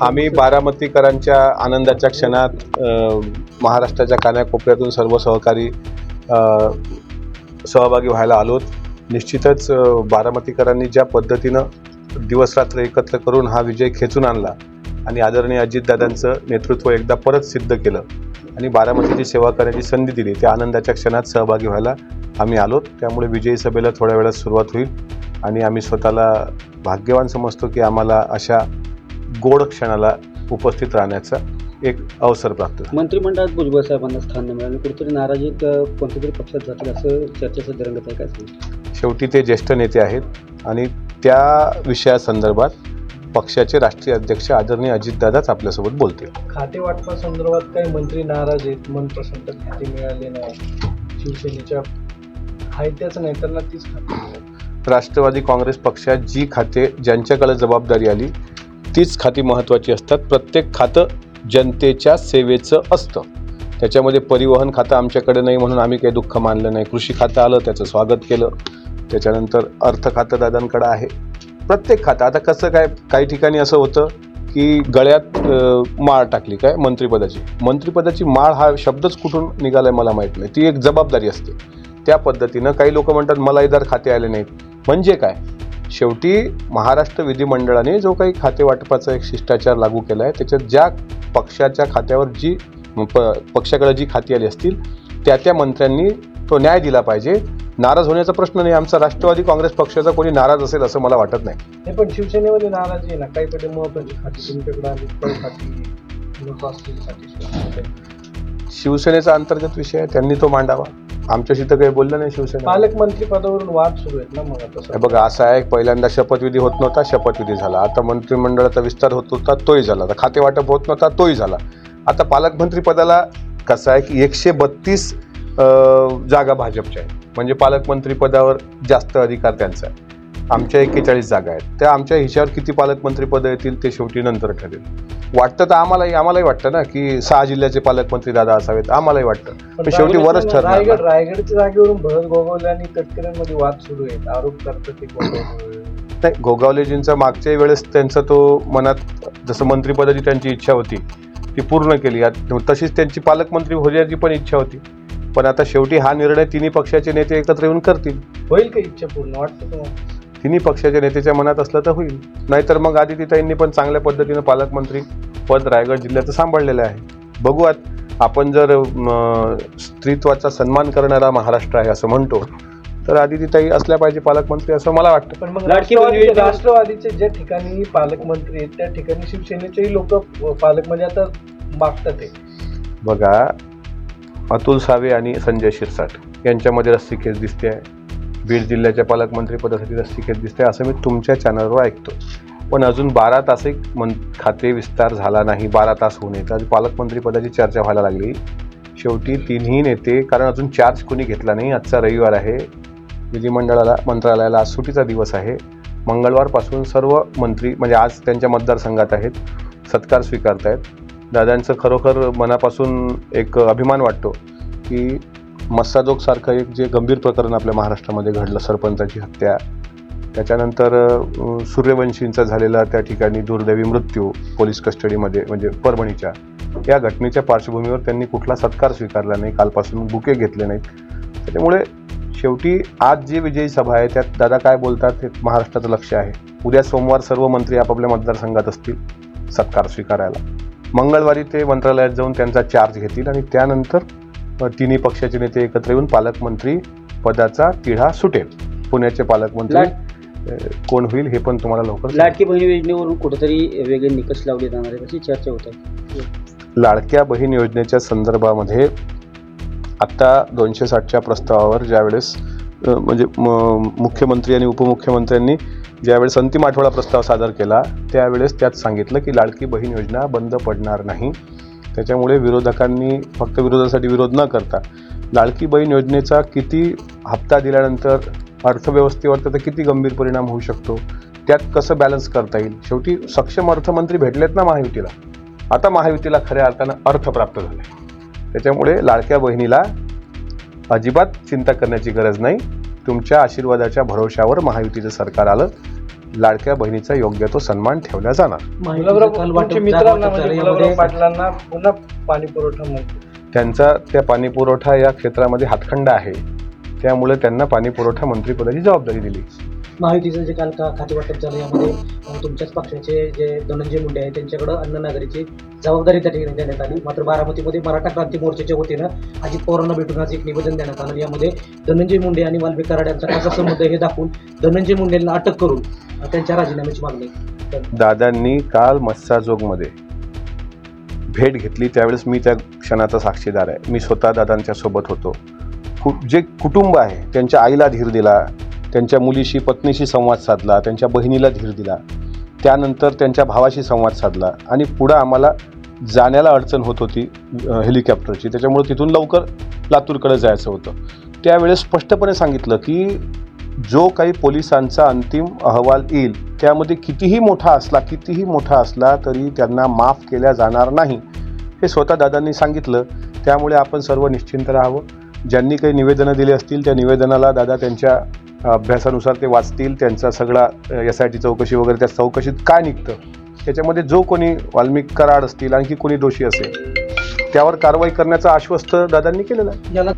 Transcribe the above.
आम्ही बारामतीकरांच्या आनंदाच्या क्षणात महाराष्ट्राच्या कानाकोपऱ्यातून सर्व सहकारी सहभागी व्हायला आलोत निश्चितच बारामतीकरांनी ज्या पद्धतीनं दिवसरात्र एकत्र करून हा विजय खेचून आणला आणि आदरणीय अजितदादांचं नेतृत्व एकदा परत सिद्ध केलं आणि बारामतीची सेवा करण्याची संधी दिली त्या आनंदाच्या क्षणात सहभागी व्हायला आम्ही आलोत त्यामुळे विजयी सभेला थोड्या वेळात सुरुवात होईल. आणि आम्ही स्वतःला भाग्यवान समजतो की आम्हाला अशा गोड क्षणाला उपस्थित राहण्याचा एक अवसर प्राप्त मंत्रिमंडळात भुजबळ साहेबांना स्थान न मिळालं. कुठेतरी नाराजीत अ, कोणत्या तरी पक्षात जातील असं चर्चेचं तरंगत आहे काय सांगू शेवटी ते ज्येष्ठ नेते आहेत आणि त्या विषयासंदर्भात पक्षाचे राष्ट्रीय अध्यक्ष आदरणीय अजितदादाच आपल्यासोबत बोलतील. खाते वाटपासंदर्भात काही मंत्री नाराज आहेत मनपसंत खाते मिळाले नाही. शिवसेनेच्या आहे त्याच नेत्यांना तीच खाते मिळाली. राष्ट्रवादी काँग्रेस पक्षात जी खाते ज्यांच्याकडे जबाबदारी आली तीच खाती महत्त्वाची असतात. प्रत्येक खातं जनतेच्या सेवेचं असतं. त्याच्यामध्ये परिवहन खातं आमच्याकडे नाही म्हणून आम्ही काही दुःख मानलं नाही. कृषी खातं आलं त्याचं स्वागत केलं. त्याच्यानंतर अर्थ खातं दादांकडं आहे. प्रत्येक खातं. आता कसं काय काही ठिकाणी असं होतं की गळ्यात माळ टाकली काय? मंत्रिपदाची. मंत्रिपदाची माळ हा शब्दच कुठून निघालाय मला माहीत नाही. ती एक जबाबदारी असते. त्या पद्धतीनं काही लोक म्हणतात मला इतर खाते आले नाहीत. म्हणजे काय? शेवटी महाराष्ट्र विधिमंडळाने जो काही खाते वाटपाचा एक शिष्टाचार लागू केला आहे त्याच्यात ज्या पक्षाच्या खात्यावर जी प पक्षाकडे जी खाती आली असतील त्या त्या मंत्र्यांनी तो न्याय दिला पाहिजे. नाराज होण्याचा प्रश्न नाही. आमचा राष्ट्रवादी काँग्रेस पक्षाचा कोणी नाराज असेल असं मला वाटत नाही. पण शिवसेनेमध्ये नाराजी आहे ना. महत्वाची खाती तुमच्याकडे काही खाती? शिवसेनेकडे. शिवसेनेचा अंतर्गत विषय आहे. त्यांनी तो मांडावा. आमच्याशी तर काही बोललं नाही शिवसेना. पालकमंत्री पदावरून वाद सुरू आहेत ना मग आता हे सध्या. बघा असं आहे पहिल्यांदा शपथविधी होत नव्हता शपथविधी झाला. आता मंत्रिमंडळाचा विस्तार होत होता तोही झाला. आता खाते वाटप होत नव्हता तोही झाला. आता पालकमंत्री पदाला कसं आहे की एकशे बत्तीस जागा भाजपच्या आहेत. म्हणजे पालकमंत्री पदावर जास्त अधिकार त्यांचा आहे. आमच्या एक्केचाळीस जागा आहेत. त्या आमच्या हिच्यावर किती पालकमंत्री पदं येतील ते शेवटी नंतर ठरेल. वाटतं तर आम्हालाही आम्हालाही वाटतं ना की सहा जिल्ह्याचे पालकमंत्री दादा असावेत. आम्हालाही वाटतं. शेवटी वरच ठरणार रायगड. रायगडच्या जागेवरून भरत गोगावले आणि तटकरेंमध्ये वाद सुरू आहेत. आरोप करतात नाही गोगावलेजींचा मागच्या वेळेस त्यांचा तो मनात जसं मंत्रिपदाची त्यांची इच्छा होती ती पूर्ण केली. तशीच त्यांची पालकमंत्री होण्याची पण इच्छा होती. पण आता शेवटी हा निर्णय तिन्ही पक्षाचे नेते एकत्र येऊन करतील. होईल का इच्छा पूर्ण? वाटतं तिन्ही पक्षाच्या नेत्याच्या मनात असलं तर होईल. नाहीतर मग आदितीताईंनी पण चांगल्या पद्धतीनं पालकमंत्री पद रायगड जिल्ह्याचं सांभाळलेलं आहे. बघू आत आपण जर स्त्रीत्वाचा सन्मान करणारा महाराष्ट्र आहे असं म्हणतो तर आदितीताई असल्या पाहिजे पालकमंत्री असं मला वाटतं. पण मग राष्ट्रवादीचे ज्या ठिकाणी पालकमंत्री आहेत त्या ठिकाणी शिवसेनेचेही लोक पालक म्हणजे आता मागतात ते. बघा अतुल सावे आणि संजय शिरसाट यांच्यामध्ये रस्सीखेच दिसते आहे. बीड जिल्ह्याच्या पालकमंत्री पदासाठी तिकीट दिसते असं मी तुमच्या चॅनलवर ऐकतो पण अजून बारा तासही मन खाते विस्तार झाला नाही बारा तास होऊन येत आज पालकमंत्री पदाची चर्चा व्हायला लागली. शेवटी तिन्ही नेते कारण अजून चार्ज कोणी घेतला नाही आजचा रविवार आहे. विधिमंडळाला मंत्रालयाला आज सुटीचा दिवस आहे. मंगळवारपासून सर्व मंत्री म्हणजे आज त्यांच्या मतदारसंघात आहेत सत्कार स्वीकारत आहेत दादांचं खरोखर मनापासून एक अभिमान वाटतो की मस्साजोगसारखं एक जे गंभीर प्रकरण आपल्या महाराष्ट्रामध्ये घडलं सरपंचाची हत्या. त्याच्यानंतर सूर्यवंशींचा झालेला त्या ठिकाणी दुर्दैवी मृत्यू पोलीस कस्टडीमध्ये म्हणजे परभणीच्या. या घटनेच्या पार्श्वभूमीवर त्यांनी कुठला सत्कार स्वीकारला नाही कालपासून बुके घेतले नाहीत. त्याच्यामुळे शेवटी आज जी विजयी सभा आहे त्यात दादा काय बोलतात हे महाराष्ट्राचं लक्ष आहे. उद्या सोमवार सर्व मंत्री आपापल्या मतदारसंघात असतील सत्कार स्वीकारायला. मंगळवारी ते मंत्रालयात जाऊन त्यांचा चार्ज घेतील आणि त्यानंतर तिन्ही पक्षाचे नेते एकत्र येऊन पालकमंत्री पदाचा तिढा सुटेल. पुण्याचे पालकमंत्री कोण होईल हे पण तुम्हाला लवकर लाडकी बहीण योजनेवरून कुठेतरी वेगळे निकष लावले जाणार आहेत अशी चर्चा होत आहे. लाडक्या बहीण योजनेच्या संदर्भामध्ये आत्ता दोनशे साठच्या प्रस्तावावर ज्यावेळेस म्हणजे मुख्यमंत्री आणि उपमुख्यमंत्र्यांनी ज्यावेळेस अंतिम आठवडा प्रस्ताव सादर केला त्यावेळेस त्यात सांगितलं की लाडकी बहीण योजना बंद पडणार नाही. त्याच्यामुळे विरोधकांनी फक्त विरोधासाठी विरोध न करता लाडकी बहीण योजनेचा किती हप्ता दिल्यानंतर अर्थव्यवस्थेवर त्याचा किती गंभीर परिणाम होऊ शकतो? त्यात कसं बॅलन्स करता येईल? शेवटी सक्षम अर्थमंत्री भेटलेत ना महायुतीला. आता महायुतीला खऱ्या अर्थानं अर्थ प्राप्त झाले त्याच्यामुळे लाडक्या बहिणीला अजिबात चिंता करण्याची गरज नाही. तुमच्या आशीर्वादाच्या भरोशावर महायुतीचं सरकार आलं. लाडक्या बहिणीचा योग्य तो सन्मान ठेवला जाणार. म्हणजे पाटलांना पुन्हा पाणी पुरवठा त्यांचा त्या पाणी पुरवठा या क्षेत्रामध्ये हातखंड आहे. त्यामुळे त्यांना पाणी पुरवठा मंत्रिपदाची जबाबदारी दिली. महायुतीचं जे काल का खाते वाटप झालं यामध्ये तुमच्याच पक्षाचे जे धनंजय मुंडे आहेत त्यांच्याकडं अन्ननागरीची जबाबदारी त्या ठिकाणी देण्यात आली. मात्र बारामतीमध्ये मराठा क्रांती मोर्चाच्या वतीनं अजित पवारांना भेटून आज एक निवेदन देण्यात आलं. यामध्ये धनंजय मुंडे आणि वाल्मिक कराड यांचा खासा संबंध हे दाखवून धनंजय मुंडेंना अटक करून त्यांच्या राजीनाम्याची मागणी. दादांनी काल मस्साजोगमध्ये भेट घेतली. त्यावेळेस मी त्या क्षणाचा साक्षीदार आहे. मी स्वतः दादांच्या सोबत होतो. खूप जे कुटुंब आहे त्यांच्या आईला धीर दिला त्यांच्या मुलीशी पत्नीशी संवाद साधला त्यांच्या बहिणीला धीर दिला. त्यानंतर त्यांच्या भावाशी संवाद साधला आणि पुढं आम्हाला जाण्याला अडचण होत होती हेलिकॉप्टरची. त्याच्यामुळे तिथून लवकर लातूरकडे जायचं होतं. त्यावेळेस स्पष्टपणे सांगितलं की जो काही पोलिसांचा अंतिम अहवाल येईल त्यामध्ये कितीही मोठा असला कितीही मोठा असला तरी त्यांना माफ केल्या जाणार नाही हे स्वतः दादांनी सांगितलं. त्यामुळे आपण सर्व निश्चिंत राहावं. ज्यांनी काही निवेदनं दिली असतील त्या निवेदनाला दादा त्यांच्या अभ्यासानुसार ते वाचतील त्यांचा सगळा एस आय टी चौकशी वगैरे त्या चौकशीत काय निघतं? त्याच्यामध्ये जो कोणी वाल्मिक कराड असतील आणखी कोणी दोषी असेल त्यावर कारवाई करण्याचं आश्वस्त दादांनी केलेलं आहे. याला